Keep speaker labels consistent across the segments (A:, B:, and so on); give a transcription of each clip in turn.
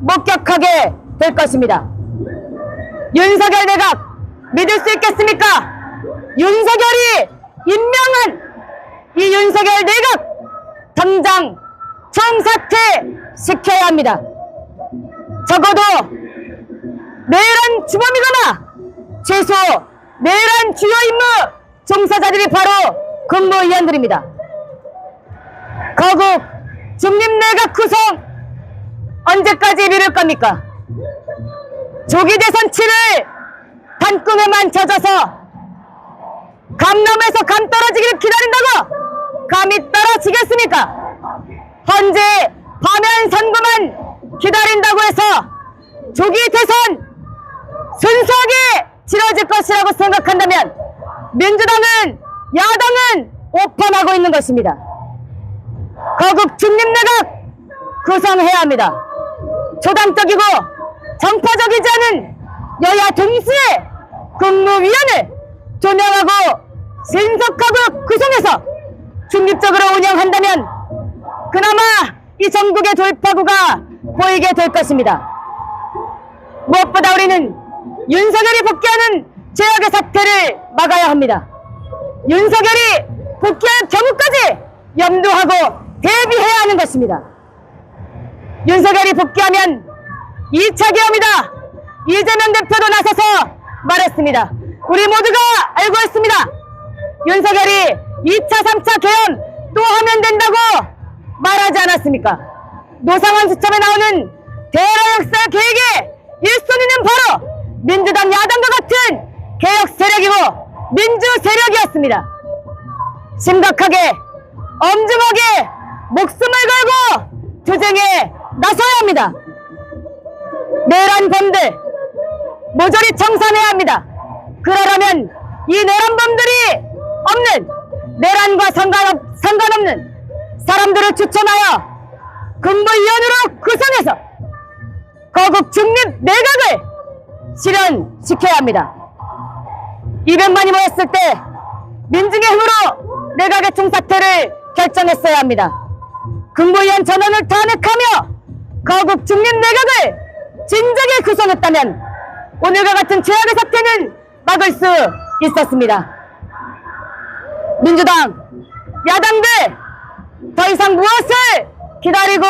A: 목격하게 될 것입니다. 윤석열 내각 믿을 수 있겠습니까? 윤석열이 임명한 이 윤석열 내각 당장 청사퇴 시켜야 합니다. 적어도 내란 주범이거나 최소 내란 주요 임무 종사자들이 바로 근무위원들입니다. 거국 중립내각 구성 언제까지 미룰 겁니까? 조기 대선 치를 단꿈에만 젖어서 감남에서 감 떨어지기를 기다린다고 감이 떨어지겠습니까? 헌재 파면 선거만 기다린다고 해서 조기 대선 순수하게 치러질 것이라고 생각한다면 민주당은 야당은 오판하고 있는 것입니다. 거국 중립내각 구성해야 합니다. 초당적이고 정파적이지 않은 여야 동시에 국무위원을 조명하고 신속하고 구성해서 중립적으로 운영한다면 그나마 이 전국의 돌파구가 보이게 될 것입니다. 무엇보다 우리는 윤석열이 복귀하는 제약의 사태를 막아야 합니다. 윤석열이 복귀할 경우까지 염두하고 대비해야 하는 것입니다. 윤석열이 복귀하면 2차 계엄이다. 이재명 대표도 나서서 말했습니다. 우리 모두가 알고 있습니다. 윤석열이 2차, 3차 계엄 또 하면 된다고 말하지 않았습니까? 노상원 수첩에 나오는 대러 역사 계획의 1순위는 바로 민주당 야당과 같은 개혁 세력이고 민주 세력이었습니다. 심각하게 엄중하게 목숨을 걸고 투쟁에 나서야 합니다. 내란 범들 모조리 청산해야 합니다. 그러려면 이 내란 범들이 없는 내란과 상관없, 상관없는 사람들을 추천하여 근무위원으로 구성해서 거국 중립 내각을 실현시켜야 합니다. 200만이 모였을 때 민중의 힘으로 내각의 총사퇴를 결정했어야 합니다. 국무위원 전원을 탄핵하며 거국 중립 내각을 진작에 구성했다면 오늘과 같은 최악의 사태는 막을 수 있었습니다. 민주당, 야당들 더 이상 무엇을 기다리고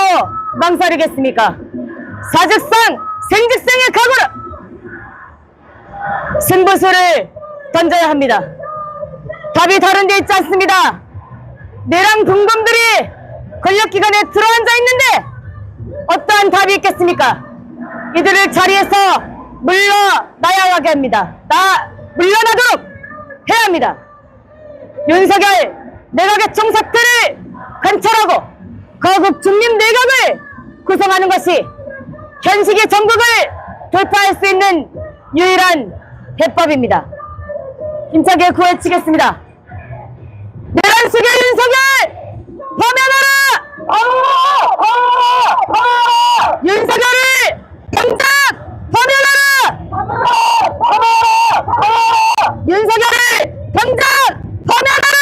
A: 망설이겠습니까? 사직상 생직생의 각오로 승부수를 던져야 합니다. 답이 다른 데 있지 않습니다. 내랑 공범들이 권력기관에 들어앉아 있는데 어떠한 답이 있겠습니까? 이들을 자리에서 물러나야 하게 합니다. 나 물러나도록 해야 합니다. 윤석열 내각의 총사태를 관철하고 거국 중립 내각을 구성하는 것이 현식의 전국을 돌파할 수 있는 유일한 해법입니다. 힘차게 구해치겠습니다. 내란 속의 윤석열 파면하라! 윤석열을 당장 파면하라! 윤석열을 당장 파면하라!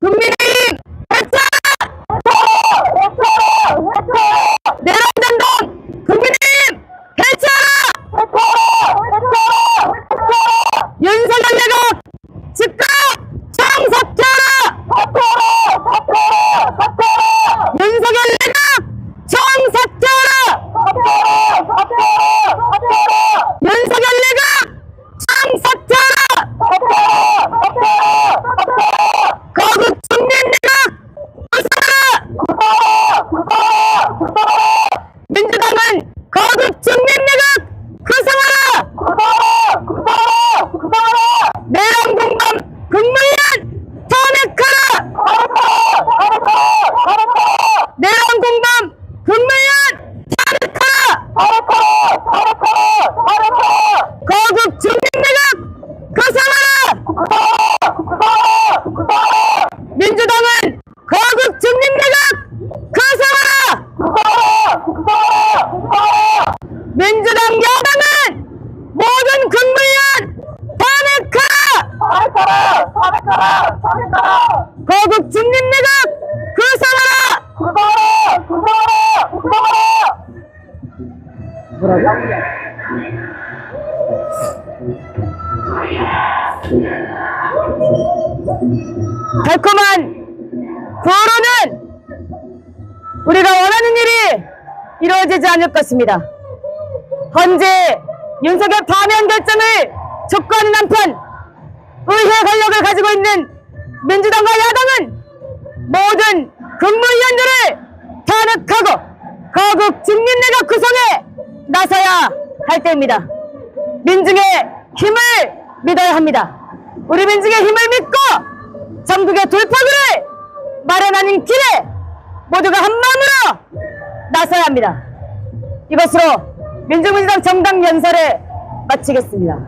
A: 국민의힘 해체! 내란전동 국민의힘 해체하라! 윤석열 내각 즉각 정사퇴하라! 윤석열 내각 정사퇴하라! 윤석열 내각 정사퇴하라! 거국 중립 내각 구성하라! 민주당은 거국 중립 내각 구성하라! 내란 공감 국무위원 탄핵하라! 내란 공감 국무위원 탄핵하라! 거국 중립내각 구성하라! 민주당은 거국 중립내각 구성하라! 민주당 야당은 모든 국무위원 탄핵하라! 거국 중립내각 구성하라! 달콤한 구호로는 우리가 원하는 일이 이루어지지 않을 것입니다. 현재 윤석열 파면 결정을 촉구하는 한편 의회 권력을 가지고 있는 민주당과 야당은 모든 국무위원들을 탄핵하고 거국 직민내각 구성에 나서야 할 때입니다. 민중의 힘을 믿어야 합니다. 우리 민중의 힘을 믿고 전국의 돌파구를 마련하는 길에 모두가 한 마음으로 나서야 합니다. 이것으로 민주민주당 정당 연설을 마치겠습니다.